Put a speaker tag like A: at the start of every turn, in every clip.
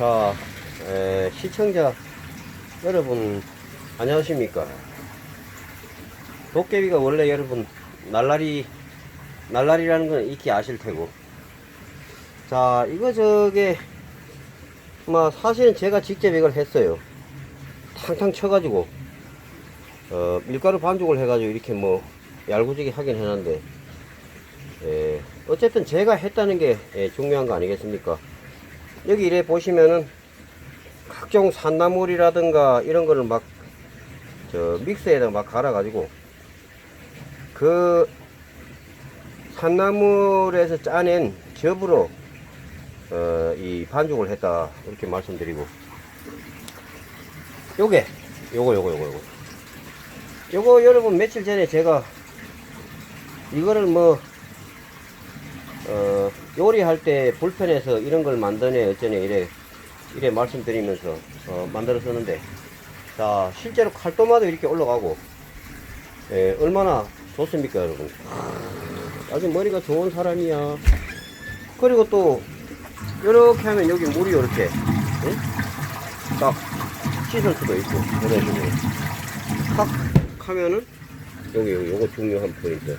A: 자, 에, 시청자 여러분, 안녕하십니까. 도깨비가 원래 여러분, 날라리, 날라리라는 건 익히 아실 테고. 자, 이거 저게, 뭐, 사실은 제가 직접 이걸 했어요. 탕탕 쳐가지고, 어, 밀가루 반죽을 해가지고 이렇게 뭐, 얄구지게 하긴 해놨는데, 예, 어쨌든 제가 했다는 게 예, 중요한 거 아니겠습니까? 여기 이래 보시면은 각종 산나물이라든가 이런 거를 막 저 믹스에다 막 갈아 가지고 그 산나물에서 짜낸 즙으로 어, 이 반죽을 했다 이렇게 말씀드리고. 요게 요거 요거 요거 요거. 요거 여러분 며칠 전에 제가 이거를 뭐 어, 요리할 때 불편해서 이런 걸 만드네 어쩌네 이래 이래 말씀드리면서 어, 만들었었는데. 자 실제로 칼도마도 이렇게 올라가고 예, 얼마나 좋습니까 여러분? 아주 머리가 좋은 사람이야. 그리고 또 이렇게 하면 여기 물이 이렇게 응? 딱 씻을 수도 있고 이런 식으로 탁 하면은 여기 요거 중요한 포인트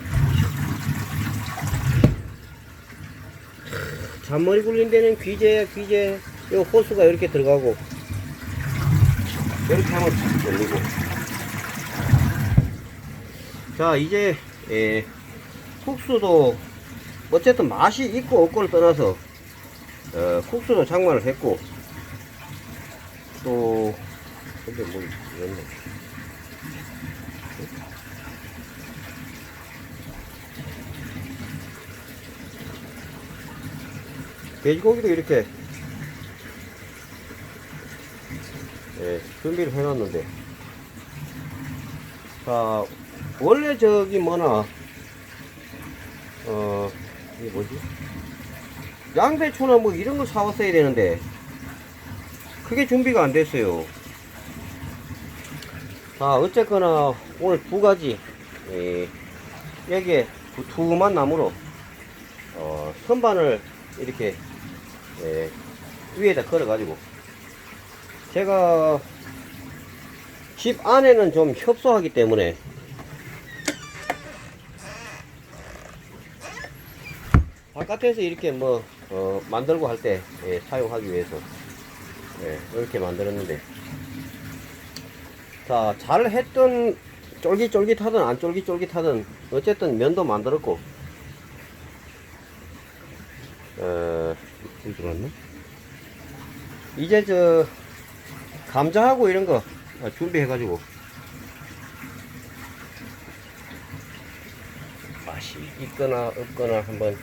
A: 잔머리 굴린 데는 귀재야 귀재. 요 호수가 이렇게 들어가고. 이렇게 하면 탁 열리고. 자 이제 예, 국수도 어쨌든 맛이 있고 없고를 떠나서 어, 국수도 장만을 했고. 또 근데 뭐 이랬네 돼지고기도 이렇게. 예, 준비를 해놨는데. 자 원래 저기 뭐나 어 이게 뭐지? 양배추나 뭐 이런 거 사왔어야 되는데 그게 준비가 안 됐어요. 자 어쨌거나 오늘 두 가지 예, 여기에 두툼한 나무로 어, 선반을 이렇게 예, 위에다 걸어 가지고. 제가 집 안에는 좀 협소하기 때문에 바깥에서 이렇게 뭐 어, 만들고 할때 예, 사용하기 위해서 예, 이렇게 만들었는데. 자 잘했던 쫄깃쫄깃하든 안 쫄깃쫄깃하든 어쨌든 면도 만들었고 어, 이 들어왔나? 이제 저 감자하고 이런 거 준비해가지고 맛이 있거나 없거나 한번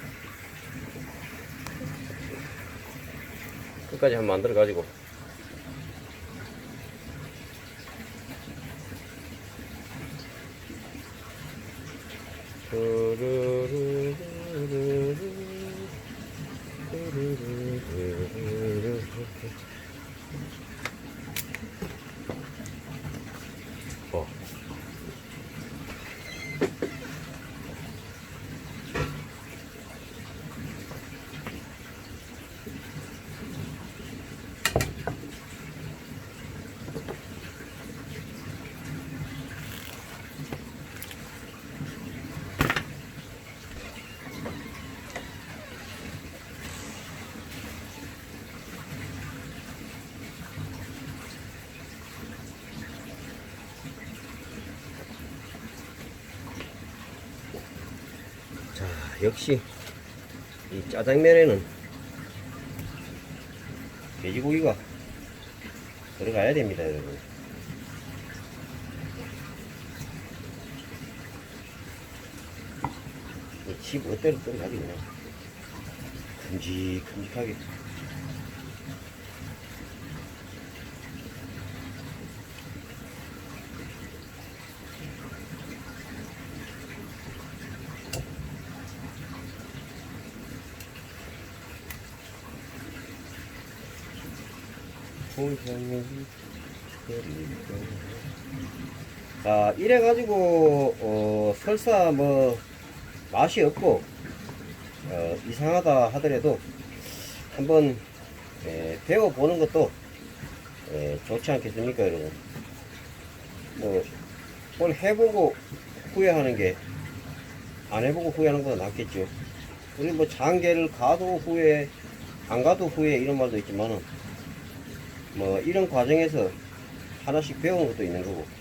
A: 끝까지 한번 만들어 가지고 어. 자, 역시 이 짜장면에는 돼지고기가 들어가야 됩니다, 여러분. 이집 어때로 들어가지 그냥 큼직큼직하게 자 이래가지고 어, 설사 뭐 맛이 없고 어, 이상하다 하더라도 한번 예, 배워보는 것도 예, 좋지 않겠습니까, 여러분? 뭐, 뭘 해보고 후회하는 게 안 해보고 후회하는 것보다 낫겠죠. 우리 뭐 장계를 가도 후회, 안 가도 후회 이런 말도 있지만은 뭐 이런 과정에서 하나씩 배우는 것도 있는 거고.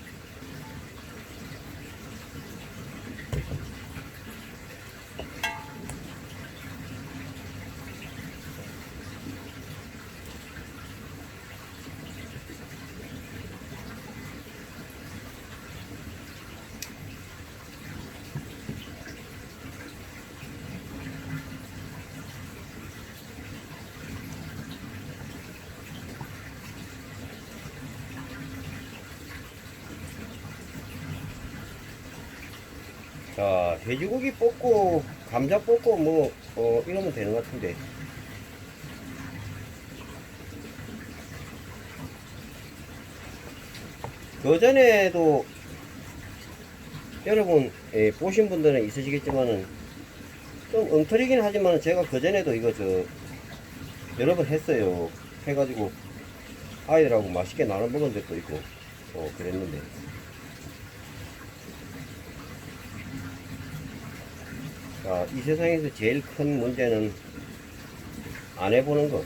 A: 자, 돼지고기 볶고, 감자 볶고, 뭐, 어, 이러면 되는 것 같은데. 그 전에도 여러분 예, 보신 분들은 있으시겠지만은 좀 엉터리긴 하지만 제가 그 전에도 이거 저 여러 번 했어요. 해가지고 아이들하고 맛있게 나눠 먹은 적도 있고 어 그랬는데 자, 이 세상에서 제일 큰 문제는 안 해보는 것.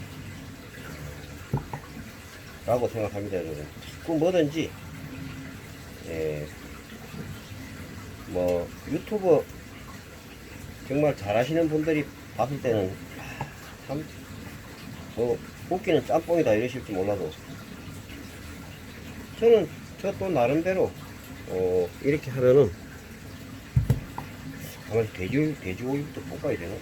A: 라고 생각합니다, 여러분. 그 뭐든지, 예, 뭐, 유튜브 정말 잘하시는 분들이 봤을 때는, 아, 참, 뭐, 웃기는 짬뽕이다 이러실지 몰라도, 저는 저 또 나름대로, 어, 이렇게 하면은, 가만히 돼지, 돼지고기부터 볶아야 되나?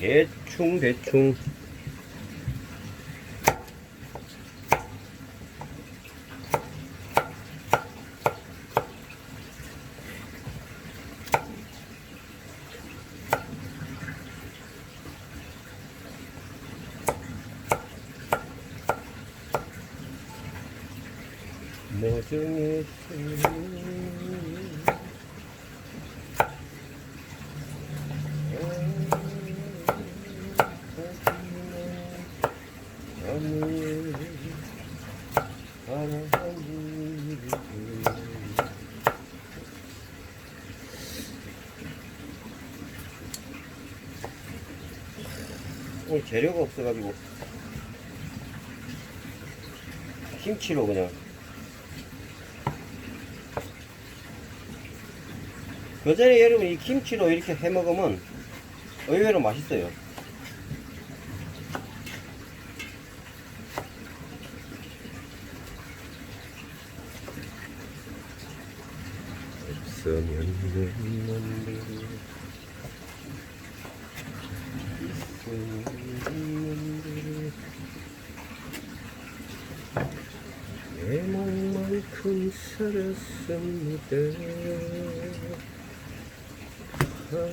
A: 대충 대충 오늘 재료가 없어가지고. 김치로 그냥 그 전에 여러분 이 김치로 이렇게 해 먹으면 의외로 맛있어요. 내 몸만큼 살았습니다. 그렇소.